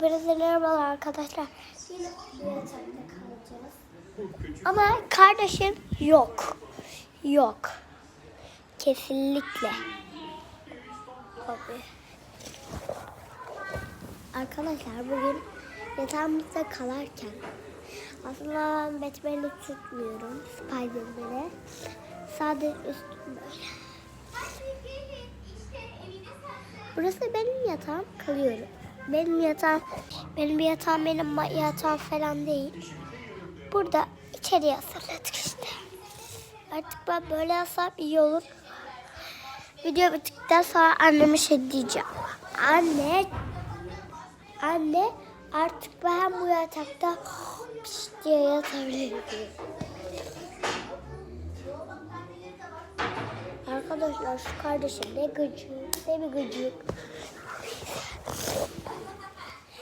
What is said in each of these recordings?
Hepinize merhabalar arkadaşlar. Ama kardeşim yok. Yok. Kesinlikle. Abi. Arkadaşlar bugün yatağımızda kalarken aslında ben Batman'i tutmuyorum. Spiderman'e. Sadece üstüm böyle. Burası benim yatağım kalıyorum. Benim yatağım, benim yatağım benim yatağım falan değil. Burada içeriye hazırladık işte. Artık ben böyle yatsam iyi olur. Video bittikten sonra anneme şey diyeceğim. Anne, anne artık ben bu yatakta piş diye yatabilirim. Arkadaşlar şu kardeşim ne gıcık, ne bir gıcık.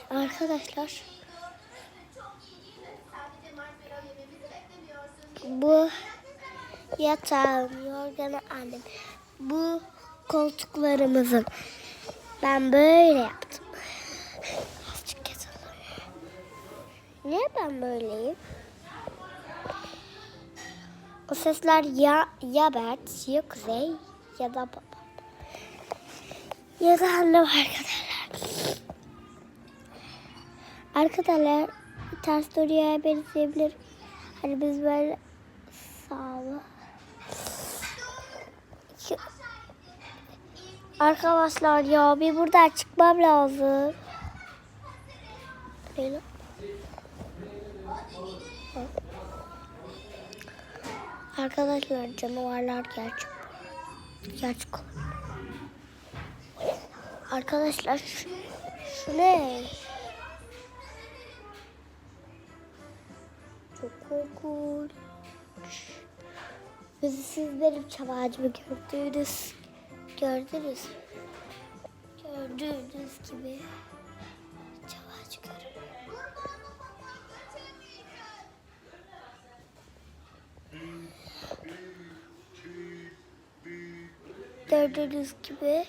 Arkadaşlar bu yatağım, yorganı annem. Bu koltuklarımızın. Ben böyle yaptım. Azıcık. Niye ben böyleyim? O sesler ya ya Bert, ya Kuzey ya da baba. Ya da annem arkadaşlar. Arkadaşlar ters doğruya benzeyebilir. Hani biz böyle sağlı. Arkadaşlar ya bir buradan çıkmam lazım. Böyle. Arkadaşlar canavarlar gerçek. Gerçek. Arkadaşlar şu, şu ne? Çok korkunç. Bizi siz benim çam ağacımı gördünüz. Gördünüz. Gördüğünüz gibi çam ağacı. Gördüğünüz gibi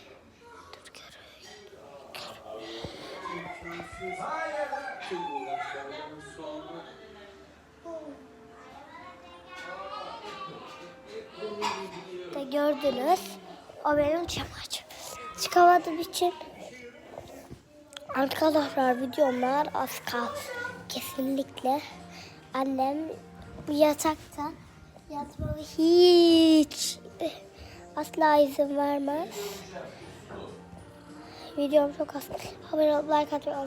de gördünüz. O benim çam ağacım. Çıkamadığım için arkadaşlar videomlar az kaldı. Kesinlikle annem yatakta yatmamı hiç asla izin vermez. Videom çok az. Haber like atmayı